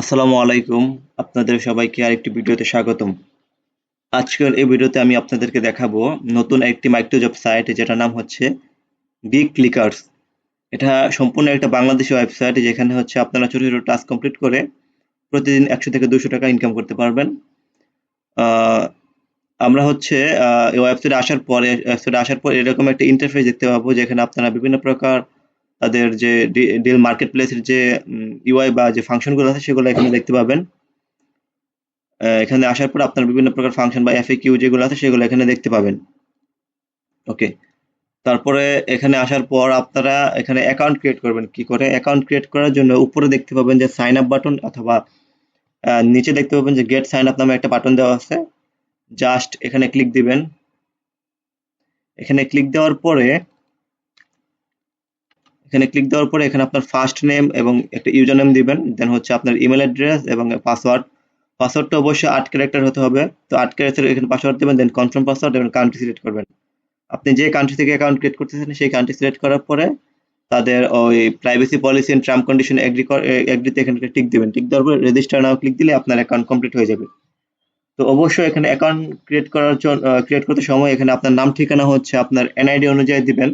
আসসালামু আলাইকুম। আপনাদের সবাইকে আরেকটি ভিডিওতে স্বাগতম। আজকের এই ভিডিওতে আমি আপনাদেরকে দেখাবো নতুন একটি মাইক্রোজব সাইট যেটার নাম হচ্ছে গিগ ক্লিকার্স এটা সম্পূর্ণ একটা বাংলাদেশি ওয়েবসাইট যেখানে হচ্ছে আপনারা ছোট ছোট টাস্ক কমপ্লিট করে প্রতিদিন একশো থেকে দুশো টাকা ইনকাম করতে পারবেন। আমরা হচ্ছে এই ওয়েবসাইটে আসার পরে ওয়েবসাইটে আসার পর এরকম একটা ইন্টারফেস দেখতে পাবো যেখানে আপনারা বিভিন্ন প্রকার তাদের যে ডিল মার্কেট প্লেসের যে ইউআই বা যে ফাংশনগুলো আছে সেগুলো এখানে দেখতে পাবেন। এখানে আসার পর আপনার বিভিন্ন প্রকার ফাংশন বা এফএ কিউ যেগুলো আছে সেগুলো এখানে দেখতে পাবেন। ওকে। তারপরে এখানে আসার পর আপনারা এখানে অ্যাকাউন্ট ক্রিয়েট করবেন। কি করে? অ্যাকাউন্ট ক্রিয়েট করার জন্য উপরে দেখতে পাবেন যে সাইন আপ বাটন অথবা নিচে দেখতে পাবেন যে গেট সাইন আপ নামে একটা বাটন দেওয়া আছে। জাস্ট এখানে ক্লিক দিবেন। এখানে ক্লিক দেওয়ার পরে এখানে ক্লিক দেওয়ার পরে এখানে আপনার ফার্স্ট নেম এবং একটা ইউজার নেম দিবেন দেন হচ্ছে আপনার ইমেল অ্যাড্রেস এবং পাসওয়ার্ড পাসওয়ার্ডটা অবশ্যই আট ক্যারেক্টার হতে হবে। তো আট ক্যারেক্টার এখানে পাসওয়ার্ড দেবেন দেন কনফার্ম পাসওয়ার্ড এবং কান্ট্রি সিলেক্ট করবেন। আপনি যে কান্ট্রি থেকে অ্যাকাউন্ট ক্রিয়েট করতেছেন, সেই কান্ট্রি সিলেক্ট করার পরে তাদের ওই privacy policy and term condition agree এগ্রিতে এখানে টিক দিবেন। টিক দেওয়ার পরে রেজিস্টার নাও ক্লিক দিলে আপনার অ্যাকাউন্ট কমপ্লিট হয়ে যাবে। তো অবশ্যই এখানে অ্যাকাউন্ট ক্রিয়েট করার জন্য ক্রিয়েট করতে সময় এখানে আপনার নাম, ঠিকানা হচ্ছে আপনার এনআইডি অনুযায়ী দিবেন।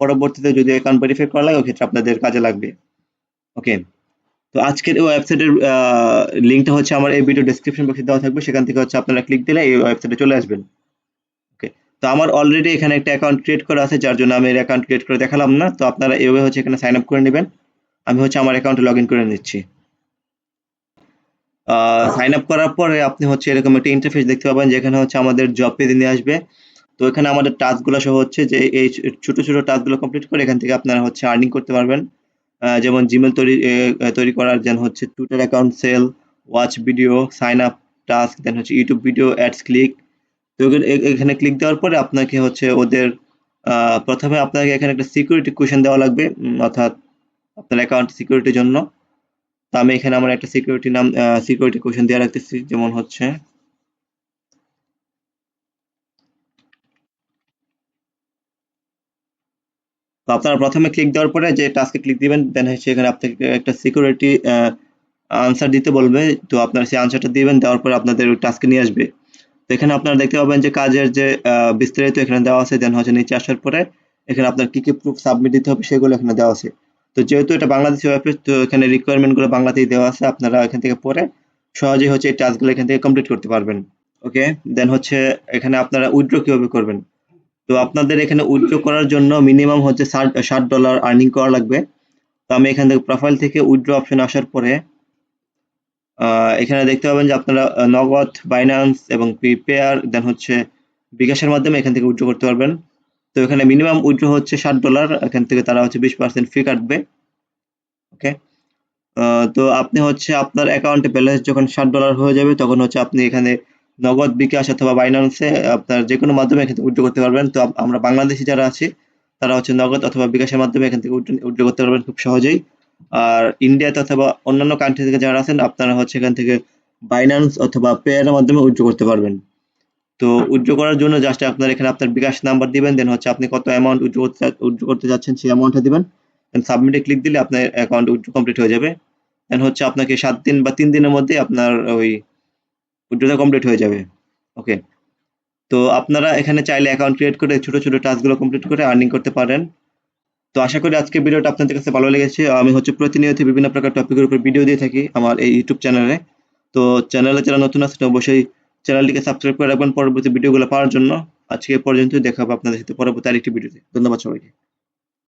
পরবর্তীতে যদি অ্যাকাউন্ট ভেরিফাই করা লাগে ক্ষেত্রে আপনাদের কাজে লাগবে। ওকে তো আজকের এই ওয়েবসাইটের লিঙ্কটা হচ্ছে আমার এই ভিডিও ডেসক্রিপশন বক্সে দেওয়া থাকবে। সেখান থেকে হচ্ছে আপনারা ক্লিক দিলে এই ওয়েবসাইটে চলে আসবেন। ওকে তো আমার অলরেডি এখানে একটা অ্যাকাউন্ট ক্রিয়েট করা আছে, যার জন্য আমি এর অ্যাকাউন্ট ক্রিয়েট করে দেখালাম না। তো আপনারা এইভাবে হচ্ছে এখানে সাইন আপ করে নেবেন। আমি হচ্ছে আমার অ্যাকাউন্টে লগ করে নিচ্ছি। সাইন আপ করার পরে আপনি হচ্ছে এরকম একটা ইন্টারফেস দেখতে পাবেন, যেখানে হচ্ছে আমাদের জব পেজে নিয়ে আসবে। তো এখানে আমাদের টাস্কগুলো সহ হচ্ছে যে এই ছোট ছোট টাস্কগুলো কমপ্লিট করে এখান থেকে আপনারা হচ্ছে আর্নিং করতে পারবেন। যেমন জিমেল তৈরি তৈরি করার যেন হচ্ছে Twitter account sell, watch video, sign up task, then হচ্ছে ইউটিউব ভিডিও, অ্যাডস ক্লিক। তো এখানে ক্লিক দেওয়ার পরে আপনাকে হচ্ছে ওদের প্রথমে আপনাকে এখানে একটা সিকিউরিটি কোয়েশন দেওয়া লাগবে অর্থাৎ আপনার অ্যাকাউন্ট সিকিউরিটির জন্য। তো আমি এখানে আমার একটা সিকিউরিটি নাম সিকিউরিটি কোয়েশন দেওয়া রাখতেছি, যেমন হচ্ছে তো আপনারা প্রথমে ক্লিক দেওয়ার পরে যে টাস্কে ক্লিক দিবেন দেন এখানে আপনাকে একটা সিকিউরিটি আনসার দিতে বলবে। তো আপনারা সেই আনসারটা দিবেন, দেওয়ার পরে আপনাদের ওই টাস্কে নিয়ে আসবে। তো এখানে আপনারা দেখতে পাবেন যে কাজের যে বিস্তারিত এখানে দেওয়া আছে দেন হচ্ছে নিচে আসার পরে এখানে আপনার কি কি প্রুফ সাবমিট দিতে হবে সেগুলো এখানে দেওয়া আছে। তো যেহেতু এটা বাংলাদেশি ওয়েবসাইট তো এখানে রিকোয়ারমেন্টগুলো বাংলাতেই দেওয়া আছে, আপনারা এখান থেকে পরে সহজেই হচ্ছে এই টাস্কগুলো এখান থেকে কমপ্লিট করতে পারবেন। ওকে দেন হচ্ছে এখানে আপনারা উইথড্র কীভাবে করবেন? তো আপনাদের এখানে উইথড্র করার জন্য মিনিমাম হচ্ছে ষাট ডলার আর্নিং করা লাগবে। তো আমি এখান থেকে প্রোফাইল থেকে উইথড্র অপশন আসার পরে এখানে দেখতে পাবেন যে আপনারা নগদ বাইন্যান্স এবং প্রিপেয়ার দেন হচ্ছে বিকাশের মাধ্যমে এখান থেকে উইথড্র করতে পারবেন। তো এখানে মিনিমাম উইথড্র হচ্ছে ষাট ডলার এখান থেকে তারা হচ্ছে বিশ পার্সেন্ট ফি কাটবে। ওকে তো আপনি হচ্ছে আপনার অ্যাকাউন্টে ব্যালেন্স যখন ষাট ডলার হয়ে যাবে, তখন হচ্ছে আপনি এখানে নগদ বিকাশ অথবা বাইন্যান্সে আপনার যে কোনো মাধ্যমে এখান থেকে উইথড্র করতে পারবেন। তো আমরা বাংলাদেশি যারা আছি, তারা হচ্ছে নগদ অথবা বিকাশের মাধ্যমে এখান থেকে উইথড্র করতে পারবেন খুব সহজেই। আর ইন্ডিয়াতে অথবা অন্যান্য কান্ট্রি থেকে যারা আছেন, আপনারা হচ্ছে এখান থেকে বাইন্যান্স অথবা পেয়ারের মাধ্যমে উইথড্র করতে পারবেন। তো উইথড্র করার জন্য জাস্ট আপনার এখানে আপনার বিকাশ নাম্বার দিবেন দেন হচ্ছে আপনি কত অ্যামাউন্ট উইথড্র করতে উইথড্র করতে যাচ্ছেন সেই অ্যামাউন্টটা দিবেন। দেন সাবমিটে ক্লিক দিলে আপনার অ্যাকাউন্ট উইথড্র কমপ্লিট হয়ে যাবে। দেন হচ্ছে আপনাকে সাত দিন বা তিন দিনের মধ্যে আপনার ওই উইথড্রটা কমপ্লিট হয়ে যাবে। ওকে তো আপনারা এখানে চাইলে অ্যাকাউন্ট ক্রিয়েট করে ছোট ছোট টাস্কগুলো কমপ্লিট করে আর্নিং করতে পারেন। তো আশা করি আজকে ভিডিওটা আপনাদের কাছে ভালো লেগেছে। আমি হচ্ছে প্রতিনিয়ত বিভিন্ন প্রকার টপিকের উপর ভিডিও দিয়ে থাকি আমার এই ইউটিউব চ্যানেলে তো চ্যানেলে যারা নতুন আছেন, অবশ্যই চ্যানেলটিকে সাবস্ক্রাইব করে রাখবেন পরবর্তী ভিডিওগুলো পাওয়ার জন্য। আজকে পর্যন্ত দেখা হবে আপনাদের সাথে পরবর্তী আরেকটি ভিডিওতে ধন্যবাদ সবাইকে।